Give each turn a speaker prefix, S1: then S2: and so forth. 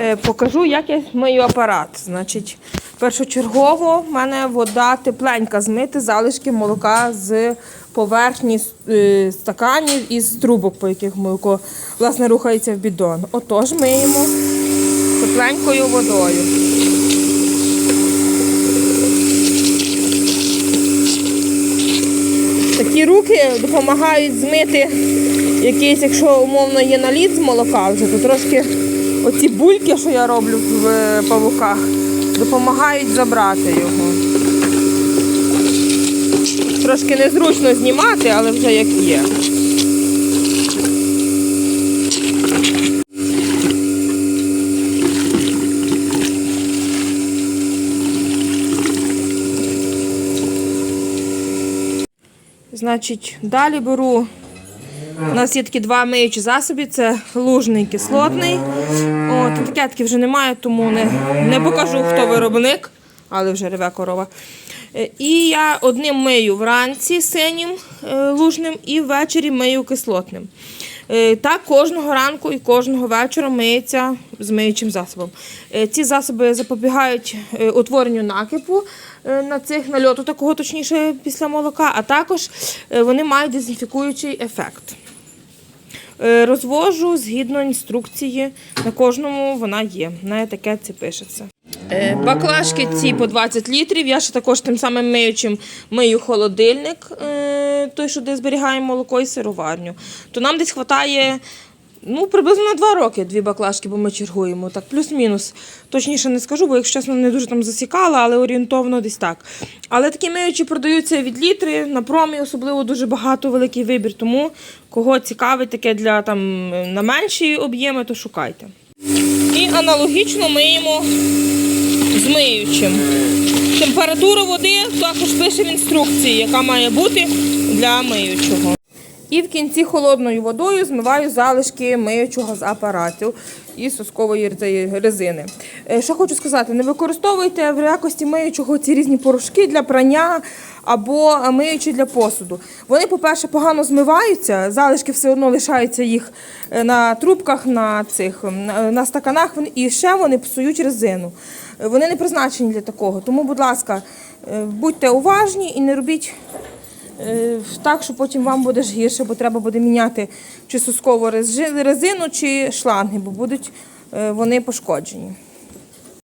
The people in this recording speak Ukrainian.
S1: Е, Покажу, як я мию апарат. Значить, першочергово в мене вода тепленька змити залишки молока з поверхні е, стаканів і з трубок, по яких молоко власне рухається в бідон. Отож, миємо тепленькою водою. Такі руки допомагають змити якийсь, якщо умовно є наліт з молока вже, то трошки оці бульки, що я роблю в павуках, допомагають забрати його. Трошки незручно знімати, але вже як є. Значить, далі беру. У нас є такі два миючі засоби: це лужний і кислотний. От, етикетки вже немає, тому не, не покажу, хто виробник, але вже реве корова. Е, І я одним мию вранці синім е, лужним і ввечері мию кислотним. Е, Так кожного ранку і кожного вечора миється з миючим засобом. Ці засоби запобігають утворенню накипу на цих нальоту, такого точніше після молока, а також вони мають дезінфікуючий ефект. Е, Розвожу згідно інструкції. На кожному вона є. На етикетці пишеться. Е, Баклажки ці по 20 літрів. Я ще також тим самим миючим мию холодильник, е, той, що де зберігаємо молоко і сироварню. То нам десь вистачає ну, приблизно 2 роки дві баклажки, бо ми чергуємо. Так, плюс-мінус. Точніше не скажу, бо якщо чесно, не дуже там засікала, але орієнтовно десь так. Але такі миючі продаються від літри, на промі особливо дуже багато, великий вибір. Тому кого цікавить таке для там на менші об'єми, то шукайте. І аналогічно миємо з миючим. Температуру води також пише в інструкції, яка має бути для миючого. І в кінці холодною водою змиваю залишки миючого з апаратів і соскової резини. Е, Що хочу сказати, не використовуйте в якості миючого ці різні порошки для прання або миючі для посуду. Вони, по-перше, погано змиваються, залишки все одно лишаються їх е, на трубках, на цих на, на стаканах, і ще вони псують резину. Е, Вони не призначені для такого. Тому, будь ласка, е, будьте уважні і не робіть Е, так, що потім вам буде ж гірше, бо треба буде міняти чи соскову рези- резину, чи шланги, бо будуть е, вони пошкоджені.